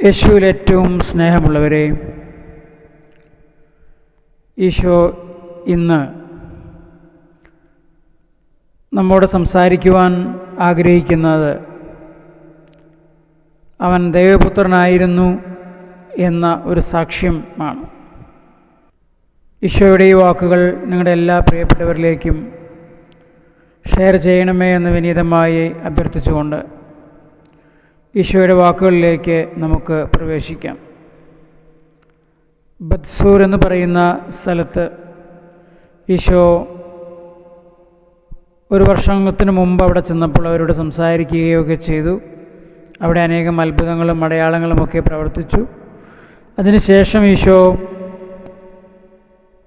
യേശുവിൽ ഏറ്റവും സ്നേഹമുള്ളവരെ ഈശോ ഇന്ന് നമ്മോട് സംസാരിക്കുവാൻ ആഗ്രഹിക്കുന്നത് അവൻ ദൈവപുത്രനായിരുന്നു എന്ന ഒരു സാക്ഷ്യമാണ് ഈശോയുടെ ഈ വാക്കുകൾ നിങ്ങളുടെ എല്ലാ പ്രിയപ്പെട്ടവരിലേക്കും ഷെയർ ചെയ്യണമേ എന്ന് വിനീതമായി അഭ്യർത്ഥിച്ചുകൊണ്ട് ഈശോയുടെ വാക്കുകളിലേക്ക് നമുക്ക് പ്രവേശിക്കാം. ബത്സൂർ എന്ന് പറയുന്ന സ്ഥലത്ത് ഈശോ ഒരു വർഷത്തിന് മുമ്പ് അവിടെ ചെന്നപ്പോൾ അവരോട് സംസാരിക്കുകയൊക്കെ ചെയ്തു. അവിടെ അനേകം അത്ഭുതങ്ങളും അടയാളങ്ങളുമൊക്കെ പ്രവർത്തിച്ചു. അതിനുശേഷം ഈശോ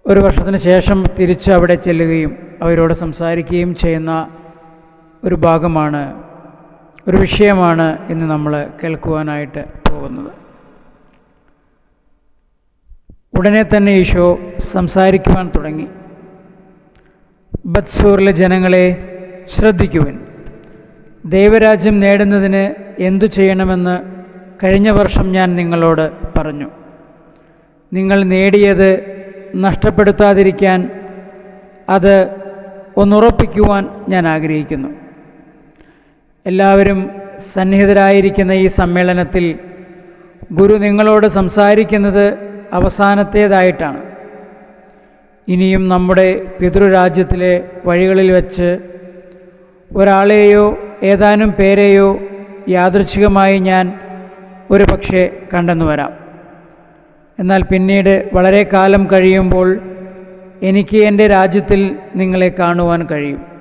ഒരു വർഷത്തിന് ശേഷം തിരിച്ച് അവിടെ ചെല്ലുകയും അവരോട് സംസാരിക്കുകയും ചെയ്യുന്ന ഒരു ഭാഗമാണ് ഒരു വിഷയമാണ് ഇന്ന് നമ്മൾ കേൾക്കുവാനായിട്ട് പോകുന്നത്. ഉടനെ തന്നെ ഈശോ സംസാരിക്കുവാൻ തുടങ്ങി. ബത്സൂറിലെ ജനങ്ങളെ ശ്രദ്ധിക്കുവൻ. ദൈവരാജ്യം നേടുന്നതിന് എന്തു ചെയ്യണമെന്ന് കഴിഞ്ഞ വർഷം ഞാൻ നിങ്ങളോട് പറഞ്ഞു. നിങ്ങൾ നേടിയത് നഷ്ടപ്പെടുത്താതിരിക്കാൻ അത് ഒന്നുറപ്പിക്കുവാൻ ഞാൻ ആഗ്രഹിക്കുന്നു. എല്ലാവരും സന്നിഹിതരായിരിക്കുന്ന ഈ സമ്മേളനത്തിൽ ഗുരു നിങ്ങളോട് സംസാരിക്കുന്നത് അവസാനത്തേതായിട്ടാണ്. ഇനിയും നമ്മുടെ പിതൃരാജ്യത്തിലെ വഴികളിൽ വച്ച് ഒരാളെയോ ഏതാനും പേരെയോ യാദൃച്ഛികമായി ഞാൻ ഒരു പക്ഷേ കണ്ടെന്നു വരാം. എന്നാൽ പിന്നീട് വളരെ കാലം കഴിയുമ്പോൾ എനിക്ക് എന്റെ രാജ്യത്തിൽ നിങ്ങളെ കാണുവാൻ കഴിയും.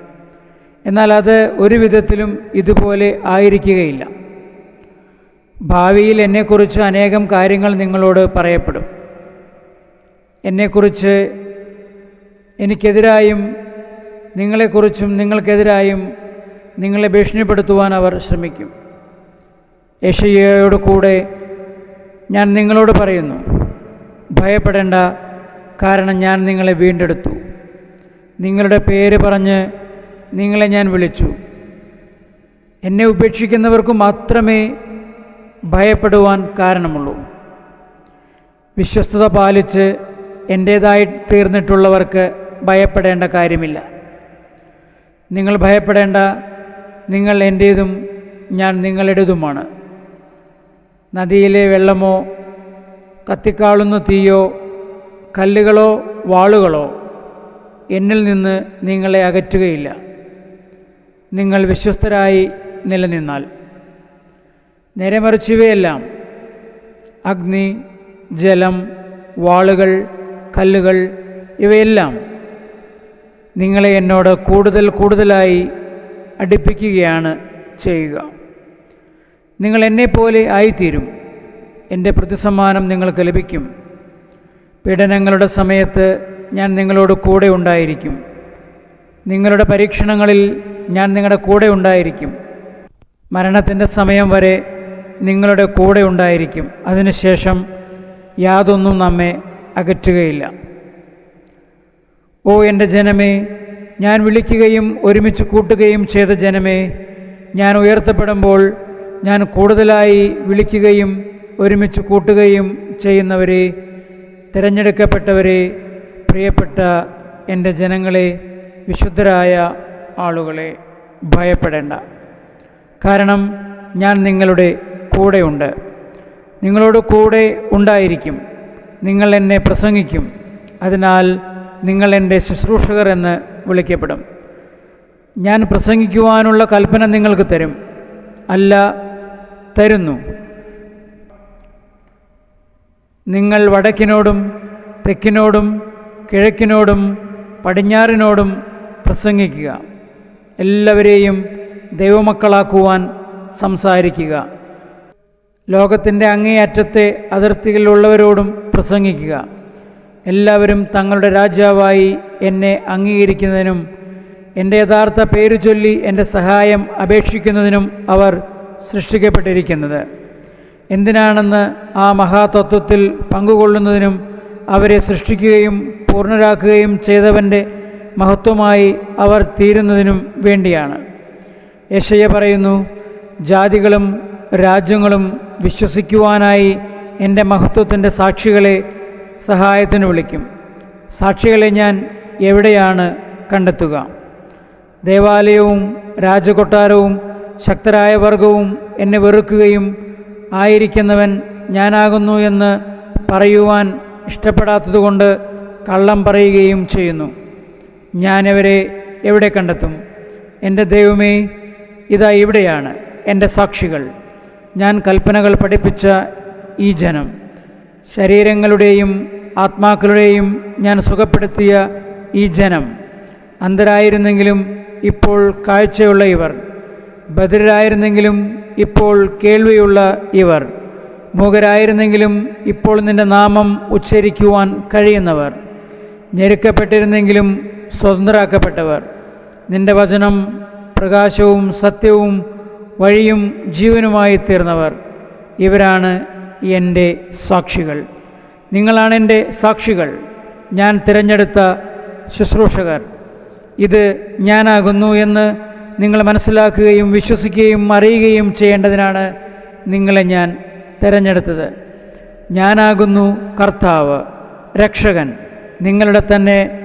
എന്നാൽ അത് ഒരു വിധത്തിലും ഇതുപോലെ ആയിരിക്കുകയില്ല. ഭാവിയിൽ എന്നെക്കുറിച്ച് അനേകം കാര്യങ്ങൾ നിങ്ങളോട് പറയപ്പെടും. എന്നെക്കുറിച്ച് എനിക്കെതിരായും നിങ്ങളെക്കുറിച്ചും നിങ്ങൾക്കെതിരായും നിങ്ങളെ ഭീഷണിപ്പെടുത്തുവാൻ അവർ ശ്രമിക്കും. യഷയോട് കൂടെ ഞാൻ നിങ്ങളോട് പറയുന്നു ഭയപ്പെടേണ്ട കാരണം ഞാൻ നിങ്ങളെ വീണ്ടെടുത്തു. നിങ്ങളുടെ പേര് പറഞ്ഞ് നിങ്ങളെ ഞാൻ വിളിച്ചു. എന്നെ ഉപേക്ഷിക്കുന്നവർക്ക് മാത്രമേ ഭയപ്പെടുവാൻ കാരണമുള്ളൂ. വിശ്വസ്തത പാലിച്ച് എന്റേതായി തീർന്നിട്ടുള്ളവർക്ക് ഭയപ്പെടേണ്ട കാര്യമില്ല. നിങ്ങൾ ഭയപ്പെടേണ്ട നിങ്ങൾ എന്റേതും ഞാൻ നിങ്ങളുടേതുമാണ്. നദിയിലെ വെള്ളമോ കത്തിക്കാളുന്ന തീയോ കല്ലുകളോ വാളുകളോ എന്നിൽ നിന്ന് നിങ്ങളെ അകറ്റുകയില്ല. നിങ്ങൾ വിശ്വസ്തരായി നിലനിന്നാൽ. നേരെ മറിച്ചിവയെല്ലാം അഗ്നി ജലം വാളുകൾ കല്ലുകൾ ഇവയെല്ലാം നിങ്ങളെ എന്നോട് കൂടുതൽ കൂടുതലായി അടുപ്പിക്കുകയാണ് ചെയ്യുക. നിങ്ങൾ എന്നെപ്പോലെ ആയിത്തീരും. എന്റെ പ്രതിസമ്മാനം നിങ്ങൾക്ക് ലഭിക്കും. പീഡനങ്ങളുടെ സമയത്ത് ഞാൻ നിങ്ങളോട് കൂടെ ഉണ്ടായിരിക്കും. നിങ്ങളുടെ പരീക്ഷണങ്ങളിൽ ഞാൻ നിങ്ങളുടെ കൂടെ ഉണ്ടായിരിക്കും. മരണത്തിന്റെ സമയം വരെ നിങ്ങളുടെ കൂടെ ഉണ്ടായിരിക്കും. അതിനുശേഷം യാതൊന്നും നമ്മെ അകറ്റുകയില്ല. ഓ എന്റെ ജനമേ ഞാൻ വിളിക്കുകയും ഒരുമിച്ച് കൂട്ടുകയും ചെയ്ത ജനമേ ഞാൻ ഉയർത്തപ്പെടുമ്പോൾ ഞാൻ കൂടുതലായി വിളിക്കുകയും ഒരുമിച്ച് കൂട്ടുകയും ചെയ്യുന്നവരെ തിരഞ്ഞെടുക്കപ്പെട്ടവരെ പ്രിയപ്പെട്ട എന്റെ ജനങ്ങളെ വിശുദ്ധരായ ആളുകളെ ഭയപ്പെടേണ്ട. കാരണം ഞാൻ നിങ്ങളുടെ കൂടെയുണ്ട്. നിങ്ങളോട് കൂടെ ഉണ്ടായിരിക്കും. നിങ്ങൾ എന്നെ പ്രസംഗിക്കും. അതിനാൽ നിങ്ങൾ എന്റെ ശുശ്രൂഷകർ എന്ന് വിളിക്കപ്പെടും. ഞാൻ പ്രസംഗിക്കുവാനുള്ള കൽപ്പന നിങ്ങൾക്ക് തരും. അല്ല തരുന്നു. നിങ്ങൾ വടക്കിനോടും തെക്കിനോടും കിഴക്കിനോടും പടിഞ്ഞാറിനോടും പ്രസംഗിക്കുക. എല്ലാവരെയും ദൈവമക്കളാക്കുവാൻ സംസാരിക്കുക. ലോകത്തിന്റെ അങ്ങേയറ്റത്തെ അതിർത്തികളിലുള്ളവരോടും പ്രസംഗിക്കുക. എല്ലാവരും തങ്ങളുടെ രാജാവായി എന്നെ അംഗീകരിക്കുന്നതിനും എന്റെ യഥാർത്ഥ പേര് ചൊല്ലി എന്റെ സഹായം അപേക്ഷിക്കുന്നതിനും അവർ സൃഷ്ടിക്കപ്പെട്ടിരിക്കുന്നത്. എന്തിനാണെന്ന് ആ മഹാതത്വത്തിൽ പങ്കുകൊള്ളുന്നതിനും അവരെ സൃഷ്ടിക്കുകയും പൂർണരാക്കുകയും ചെയ്തവന്റെ മഹത്വമായി അവർ തീരുന്നതിനും വേണ്ടിയാണ്. യശയ പറയുന്നു ജാതികളും രാജ്യങ്ങളും വിശ്വസിക്കുവാനായി എന്റെ മഹത്വത്തിന്റെ സാക്ഷികളെ സഹായത്തിന് വിളിക്കും. സാക്ഷികളെ ഞാൻ എവിടെയാണ് കണ്ടെത്തുക? ദേവാലയവും രാജകൊട്ടാരവും ശക്തരായ വർഗവും എന്നെ വെറുക്കുകയും ആയിരിക്കുന്നവൻ ഞാനാകുന്നു എന്ന് പറയുവാൻ ഇഷ്ടപ്പെടാത്തതുകൊണ്ട് കള്ളം പറയുകയും ചെയ്യുന്നു. ഞാനവരെ എവിടെ കണ്ടെത്തും? എന്റെ ദൈവമേ ഇതാ ഇവിടെയാണ് എന്റെ സാക്ഷികൾ. ഞാൻ കൽപ്പനകൾ പഠിപ്പിച്ച ഈ ജനം. ശരീരങ്ങളുടെയും ആത്മാക്കളുടെയും ഞാൻ സുഖപ്പെടുത്തിയ ഈ ജനം. അന്ധരായിരുന്നെങ്കിലും ഇപ്പോൾ കാഴ്ചയുള്ള ഇവർ. ബദിരായിരുന്നെങ്കിലും ഇപ്പോൾ കേൾവിയുള്ള ഇവർ. മൂകരായിരുന്നെങ്കിലും ഇപ്പോൾ നിന്റെ നാമം ഉച്ചരിക്കുവാൻ കഴിയുന്നവർ. ഞെരുക്കപ്പെട്ടിരുന്നെങ്കിലും സ്വതന്ത്രരാക്കപ്പെട്ടവർ. നിന്റെ വചനം പ്രകാശവും സത്യവും വഴിയും ജീവനുമായി തീർന്നവർ. ഇവരാണ് എന്റെ സാക്ഷികൾ. നിങ്ങളാണ് എന്റെ സാക്ഷികൾ. ഞാൻ തിരഞ്ഞെടുത്ത ശുശ്രൂഷകർ. ഇത് ഞാനാകുന്നു എന്ന് നിങ്ങൾ മനസ്സിലാക്കുകയും വിശ്വസിക്കുകയും അറിയുകയും ചെയ്യേണ്ടതിനാണ് നിങ്ങളെ ഞാൻ തിരഞ്ഞെടുത്തത്. ഞാനാകുന്നു കർത്താവ് രക്ഷകൻ. നിങ്ങളുടെ തന്നെ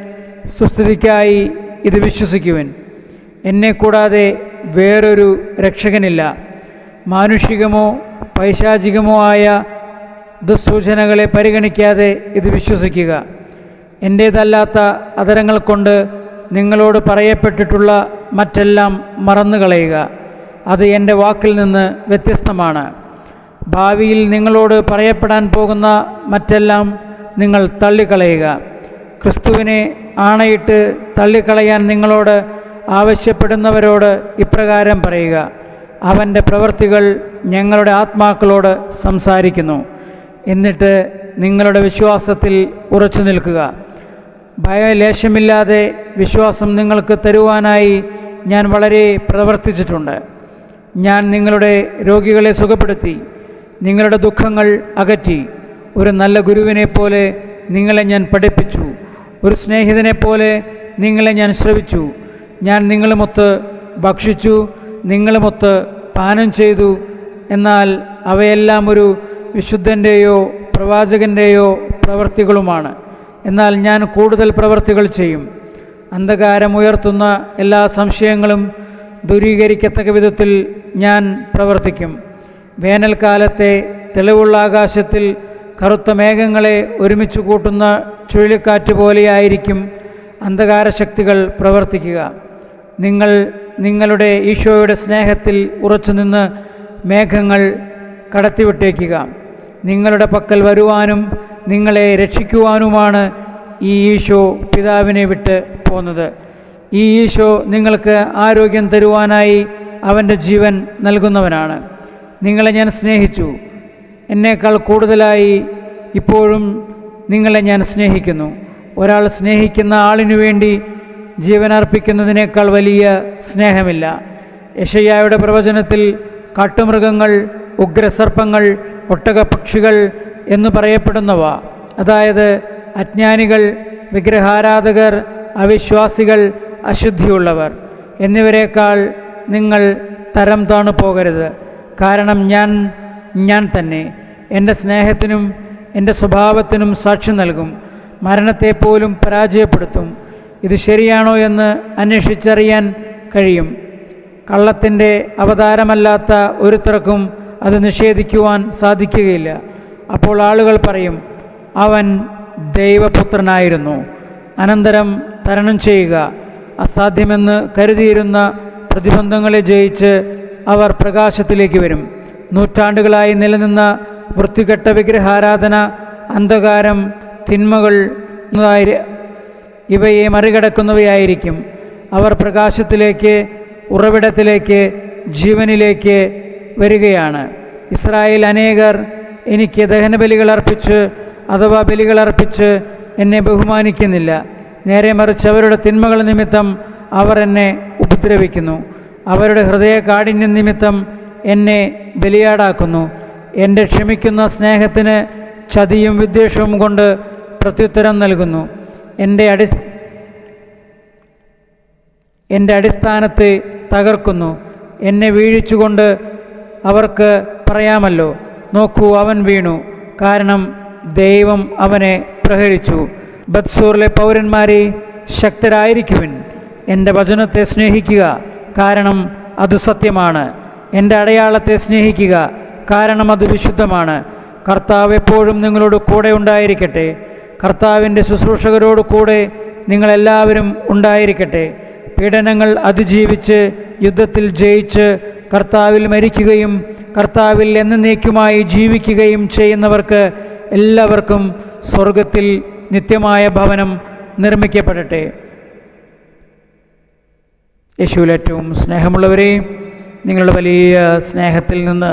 സുസ്ഥിതിക്കായി ഇത് വിശ്വസിക്കുവൻ. എന്നെ കൂടാതെ വേറൊരു രക്ഷകനില്ല. മാനുഷികമോ പൈശാചികമോ ആയ ദുസ്സൂചനകളെ പരിഗണിക്കാതെ ഇത് വിശ്വസിക്കുക. എന്റേതല്ലാത്ത അതരങ്ങൾ കൊണ്ട് നിങ്ങളോട് പറയപ്പെട്ടിട്ടുള്ള മറ്റെല്ലാം മറന്നുകളയുക. അത് എന്റെ വാക്കിൽ നിന്ന് വ്യത്യസ്തമാണ്. ഭാവിയിൽ നിങ്ങളോട് പറയപ്പെടാൻ പോകുന്ന മറ്റെല്ലാം നിങ്ങൾ തള്ളിക്കളയുക. ക്രിസ്തുവിനെ ആണയിട്ട് തള്ളിക്കളയാൻ നിങ്ങളോട് ആവശ്യപ്പെടുന്നവരോട് ഇപ്രകാരം പറയുക. അവന്റെ പ്രവൃത്തികൾ ഞങ്ങളുടെ ആത്മാക്കളോട് സംസാരിക്കുന്നു. എന്നിട്ട് നിങ്ങളുടെ വിശ്വാസത്തിൽ ഉറച്ചു നിൽക്കുക. ഭയലേശമില്ലാതെ വിശ്വാസം നിങ്ങൾക്ക് തരുവാനായി ഞാൻ വളരെ പ്രവർത്തിച്ചിട്ടുണ്ട്. ഞാൻ നിങ്ങളുടെ രോഗികളെ സുഖപ്പെടുത്തി നിങ്ങളുടെ ദുഃഖങ്ങൾ അകറ്റി. ഒരു നല്ല ഗുരുവിനെ പോലെ നിങ്ങളെ ഞാൻ പഠിപ്പിച്ചു. ഒരു സ്നേഹിതനെ പോലെ നിങ്ങളെ ഞാൻ ശ്രവിച്ചു. ഞാൻ നിങ്ങളുമൊത്ത് ഭക്ഷിച്ചു നിങ്ങളുമൊത്ത് പാനം ചെയ്തു. എന്നാൽ അവയെല്ലാം ഒരു വിശുദ്ധന്റെയോ പ്രവാചകന്റെയോ പ്രവർത്തികളുമാണ്. എന്നാൽ ഞാൻ കൂടുതൽ പ്രവർത്തികൾ ചെയ്യും. അന്ധകാരമുയർത്തുന്ന എല്ലാ സംശയങ്ങളും ദൂരീകരിക്കത്തക്ക വിധത്തിൽ ഞാൻ പ്രവർത്തിക്കും. വേനൽക്കാലത്തെ തെളിവുള്ള ആകാശത്തിൽ കറുത്ത മേഘങ്ങളെ ഒരുമിച്ച് കൂട്ടുന്ന ചുഴലിക്കാറ്റ് പോലെയായിരിക്കും അന്ധകാരശക്തികൾ പ്രവർത്തിക്കുക. നിങ്ങൾ നിങ്ങളുടെ ഈശോയുടെ സ്നേഹത്തിൽ ഉറച്ചുനിന്ന് മേഘങ്ങൾ കടത്തിവിട്ടേക്കുക. നിങ്ങളുടെ പക്കൽ വരുവാനും നിങ്ങളെ രക്ഷിക്കുവാനുമാണ് ഈ ഈശോ പിതാവിനെ വിട്ട് പോന്നത്. ഈ ഈശോ നിങ്ങൾക്ക് ആരോഗ്യം തരുവാനായി അവന്റെ ജീവൻ നൽകുന്നവനാണ്. നിങ്ങളെ ഞാൻ സ്നേഹിച്ചു. എന്നേക്കാൾ കൂടുതലായി ഇപ്പോഴും നിങ്ങളെ ഞാൻ സ്നേഹിക്കുന്നു. ഒരാൾ സ്നേഹിക്കുന്ന ആളിനു വേണ്ടി ജീവനർപ്പിക്കുന്നതിനേക്കാൾ വലിയ സ്നേഹമില്ല. യശയ്യായുടെ പ്രവചനത്തിൽ കാട്ടുമൃഗങ്ങൾ ഉഗ്രസർപ്പങ്ങൾ ഒട്ടകപക്ഷികൾ എന്ന് പറയപ്പെടുന്നവ അതായത് അജ്ഞാനികൾ വിഗ്രഹാരാധകർ അവിശ്വാസികൾ അശുദ്ധിയുള്ളവർ എന്നിവരെക്കാൾ നിങ്ങൾ തരം താണു പോകരുത്. കാരണം ഞാൻ ഞാൻ തന്നെ. എന്റെ സ്നേഹത്തിനും എന്റെ സ്വഭാവത്തിനും സാക്ഷി നൽകും. മരണത്തെപ്പോലും പരാജയപ്പെടുത്തും. ഇത് ശരിയാണോ എന്ന് അന്വേഷിച്ചറിയാൻ കഴിയും. കള്ളത്തിന്റെ അവതാരമല്ലാത്ത ഒരുത്തർക്കും അത് നിഷേധിക്കുവാൻ സാധിക്കുകയില്ല. അപ്പോൾ ആളുകൾ പറയും അവൻ ദൈവപുത്രനായിരുന്നു. അനന്തരം തരണം ചെയ്യുക. അസാധ്യമെന്ന് കരുതിയിരുന്ന പ്രതിബന്ധങ്ങളെ ജയിച്ച് അവർ പ്രകാശത്തിലേക്ക് വരും. നൂറ്റാണ്ടുകളായി നിലനിന്ന വൃത്തികെട്ട വിഗ്രഹാരാധന അന്ധകാരം തിന്മകൾ ഇവയെ മറികടക്കുന്നവയായിരിക്കും. അവർ പ്രകാശത്തിലേക്ക് ഉറവിടത്തിലേക്ക് ജീവനിലേക്ക് വരികയാണ്. ഇസ്രായേൽ അനേകർ എനിക്ക് ദഹനബലികൾ അർപ്പിച്ച് അഥവാ ബലികൾ അർപ്പിച്ച് എന്നെ ബഹുമാനിക്കുന്നില്ല. നേരെ മറിച്ച് അവരുടെ തിന്മകൾ നിമിത്തം അവർ എന്നെ ഉപദ്രവിക്കുന്നു. അവരുടെ ഹൃദയ കാഠിന്യം നിമിത്തം എന്നെ ബലിയാടാക്കുന്നു. എന്റെ ക്ഷമിക്കുന്ന സ്നേഹത്തിന് ചതിയും വിദ്വേഷവും കൊണ്ട് പ്രത്യുത്തരം നൽകുന്നു. എന്റെ അടി എന്റെ അടിസ്ഥാനത്തെ തകർക്കുന്നു. എന്നെ വീഴിച്ചുകൊണ്ട് അവർക്ക് പറയാമല്ലോ. നോക്കൂ അവൻ വീണു. കാരണം ദൈവം അവനെ പ്രഹരിച്ചു. ബത്സൂറിലെ പൗരന്മാരെ ശക്തരായിരിക്കുവിൻ. എന്റെ വചനത്തെ സ്നേഹിക്കുക. കാരണം അത് സത്യമാണ്. എന്റെ അടയാളത്തെ സ്നേഹിക്കുക. കാരണം അത് വിശുദ്ധമാണ്. കർത്താവ് എപ്പോഴും നിങ്ങളോട് കൂടെ ഉണ്ടായിരിക്കട്ടെ. കർത്താവിന്റെ ശുശ്രൂഷകരോട് കൂടെ നിങ്ങളെല്ലാവരും ഉണ്ടായിരിക്കട്ടെ. പീഡനങ്ങൾ അതിജീവിച്ച് യുദ്ധത്തിൽ ജയിച്ച് കർത്താവിൽ മരിക്കുകയും കർത്താവിൽ എന്നേക്കുമായി ജീവിക്കുകയും ചെയ്യുന്നവർക്ക് എല്ലാവർക്കും സ്വർഗത്തിൽ നിത്യമായ ഭവനം നിർമ്മിക്കപ്പെടട്ടെ. യേശുവിൽ ഏറ്റവും സ്നേഹമുള്ളവരെ നിങ്ങളുടെ വലിയ സ്നേഹത്തിൽ നിന്ന്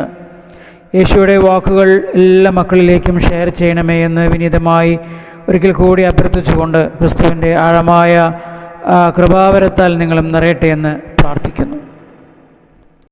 യേശുവിടെ വാക്കുകൾ എല്ലാ മക്കളിലേക്കും ഷെയർ ചെയ്യണമേ എന്ന് വിനീതമായി ഒരിക്കൽ കൂടി അഭ്യർത്ഥിച്ചുകൊണ്ട് ക്രിസ്തുവിന്റെ ആഴമായ കൃപാവരത്താൽ നിങ്ങളും നിറയട്ടെ എന്ന് പ്രാർത്ഥിക്കുന്നു.